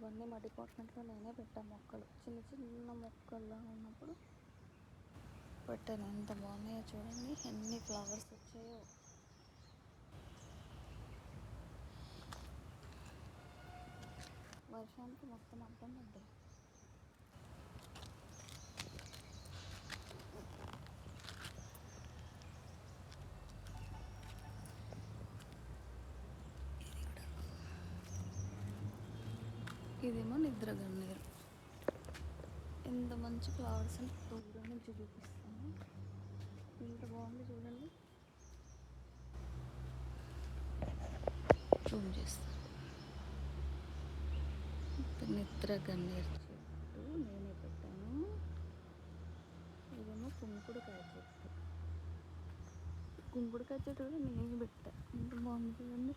ఇవన్నీ మా డిపార్ట్మెంట్లో నేనే పెట్టాను మొక్కలు. చిన్న చిన్న మొక్కల్లో ఉన్నప్పుడు పెట్టాను. ఎంత బాగున్నాయో చూడండి. ఎన్ని ఫ్లవర్స్ వచ్చాయో. వర్షానికి మొత్తం అర్థం పడ్డాయి. ఇదేమో నిద్ర గన్నేరు ఎంత మంచి ఫ్లవర్స్ అని దూరం నుంచి చూపిస్తాను. ఎంత బాగుంది చూడండి. జూమ్ చేస్తాను. నిద్ర గన్నేరు చెట్టు నేనే పెట్టాను. ఇదేమో కుంకుడుకాయ చెట్టు. కుంకుడుకాయ చెట్టు కూడా నేనే పెట్టా. ఎంత బాగుంది చూడండి.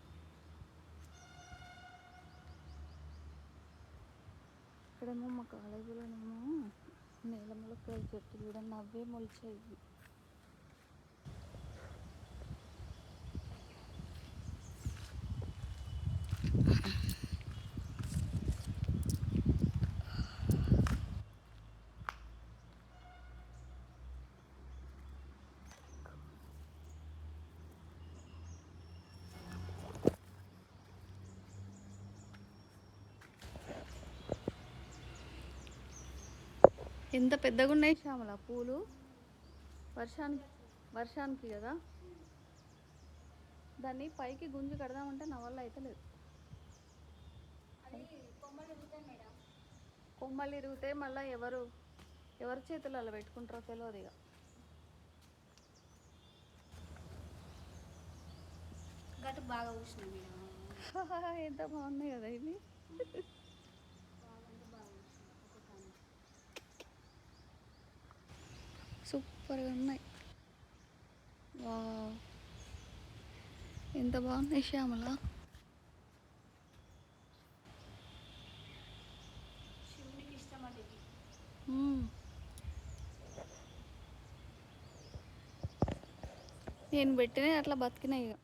ఇక్కడేమో మా కాలేజీలోనేమో నేల మొలకల చెట్టు చూడండి అవే మొలిచాయి ఎంత పెద్దగా ఉన్నాయి శ్యామల పూలు. వర్షానికి వర్షానికి కదా? దాన్ని పైకి గుంజి కడదామంటే నా వల్ల అయితే లేదు. కొమ్మలు ఇరిగితే మళ్ళీ ఎవరు ఎవరి చేతులు అలా పెట్టుకుంటారో తెలియదు ఇక. గట్టు బాగా ఎంత బాగున్నాయి కదా ఇవి బాగంటే బాగా కూర్చున్నాం ఒక కాను. సూపర్గా ఉన్నాయి. వావ్. ఎంత బాగున్నాయి శ్యామల? నేను పెట్టినవి అట్లా బతికినాయి ఇక.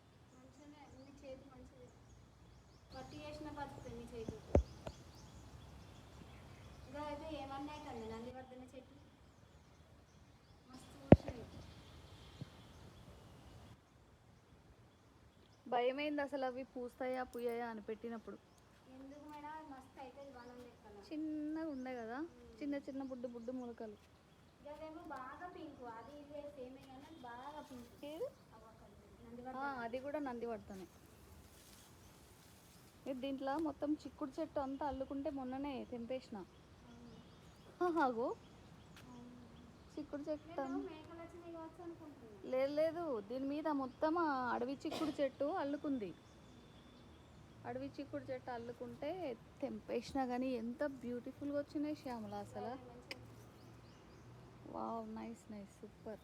భయమైంది అసలు అవి పూస్తాయా పుయ్యాయా అని పెట్టినప్పుడు. చిన్నగా ఉండే కదా చిన్న చిన్న బుడ్డు బుడ్డు మొలకలు. అది కూడా నంది పడతానే. ఇది దీంట్లో మొత్తం చిక్కుడు చెట్టు అంతా అల్లుకుంటే మొన్ననే తెంపేసిన. ఆగో. చిక్కుడు చెట్టు లేదు లేదు. దీని మీద మొత్తం అడవి చిక్కుడు చెట్టు అల్లుకుంది. అడవి చిక్కుడు చెట్టు అల్లుకుంటే తెంపేసినా కానీ ఎంత బ్యూటిఫుల్గా వచ్చినాయి శ్యామల అసలు. వావ్ నైస్ నైస్ సూపర్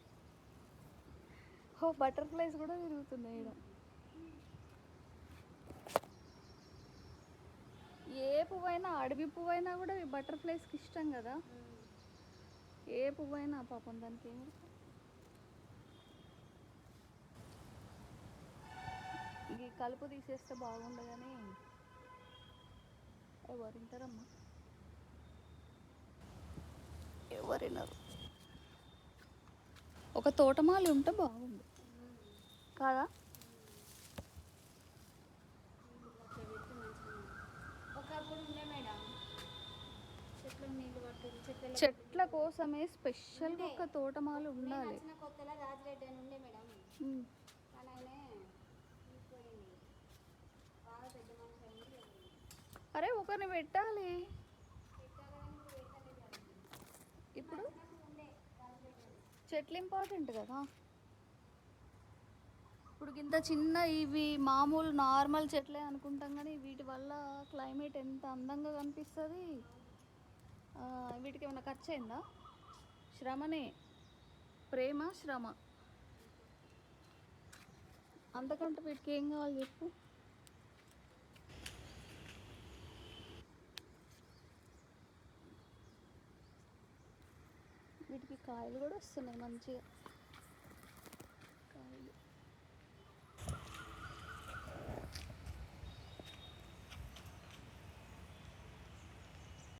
ఓ బటర్ఫ్లైస్ కూడా తిరుగుతున్నాయి ఇక్కడ ఏ పువ్వైనా అడవి పువ్వైనా కూడా బటర్ఫ్లైస్కి ఇష్టం కదా. ఏ పువ్వైనా పాపం దానికి ఏమి కలుపు తీసేస్తే బాగుండు కానీ ఎవరింటారమ్మా ఎవరినరు ఒక తోటమాలి ఉంటే బాగుండు. కాదా? చెట్ల కోసమే స్పెషల్గా ఒక తోటమాలి ఉండాలి. అరే ఒకరిని పెట్టాలి. ఇప్పుడు చెట్లు ఇంపార్టెంట్ కదా. ఇప్పుడు ఇంత చిన్న ఇవి మామూలు నార్మల్ చెట్లే అనుకుంటాం కానీ వీటి వల్ల క్లైమేట్ ఎంత అందంగా కనిపిస్తుంది. వీటికి ఏమైనా ఖర్చు అయిందా? శ్రమనే. ప్రేమ శ్రమ. అంతకంటే వీటికి ఏం కావాలి చెప్పు వీటికి కాయలు కూడా వస్తున్నాయి మంచిగా.